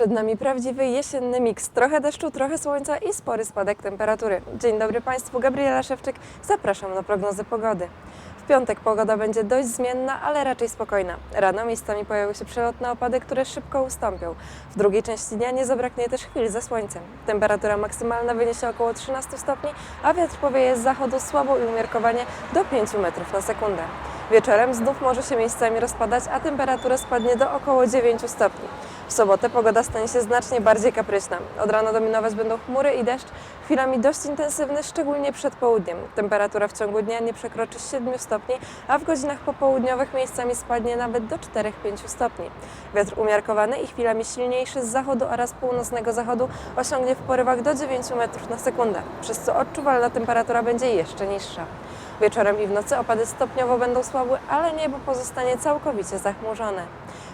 Przed nami prawdziwy jesienny miks. Trochę deszczu, trochę słońca i spory spadek temperatury. Dzień dobry Państwu, Gabriela Szewczyk. Zapraszam na prognozę pogody. W piątek pogoda będzie dość zmienna, ale raczej spokojna. Rano miejscami pojawią się przelotne opady, które szybko ustąpią. W drugiej części dnia nie zabraknie też chwil ze słońcem. Temperatura maksymalna wyniesie około 13 stopni, a wiatr powieje z zachodu słabo i umiarkowanie do 5 metrów na sekundę. Wieczorem znów może się miejscami rozpadać, a temperatura spadnie do około 9 stopni. W sobotę pogoda stanie się znacznie bardziej kapryśna. Od rana dominować będą chmury i deszcz, chwilami dość intensywny, szczególnie przed południem. Temperatura w ciągu dnia nie przekroczy 7 stopni, a w godzinach popołudniowych miejscami spadnie nawet do 4-5 stopni. Wiatr umiarkowany i chwilami silniejszy z zachodu oraz północnego zachodu osiągnie w porywach do 9 metrów na sekundę, przez co odczuwalna temperatura będzie jeszcze niższa. Wieczorem i w nocy opady stopniowo będą słabły, ale niebo pozostanie całkowicie zachmurzone.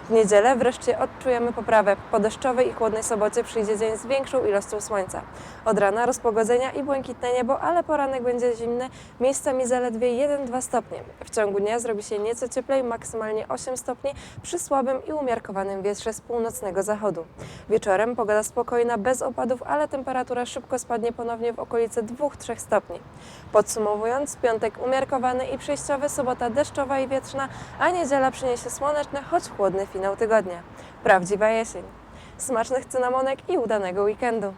W niedzielę wreszcie odczujemy poprawę. Po deszczowej i chłodnej sobocie przyjdzie dzień z większą ilością słońca. Od rana rozpogodzenia i błękitne niebo, ale poranek będzie zimny, miejscami zaledwie 1-2 stopnie. W ciągu dnia zrobi się nieco cieplej, maksymalnie 8 stopni przy słabym i umiarkowanym wietrze z północnego zachodu. Wieczorem pogoda spokojna, bez opadów, ale temperatura szybko spadnie ponownie w okolice 2-3 stopni. Podsumowując, piątek umiarkowany i przejściowy, sobota deszczowa i wietrzna, a niedziela przyniesie słoneczny, choć chłodny finał tygodnia. Prawdziwa jesień. Smacznych cynamonek i udanego weekendu.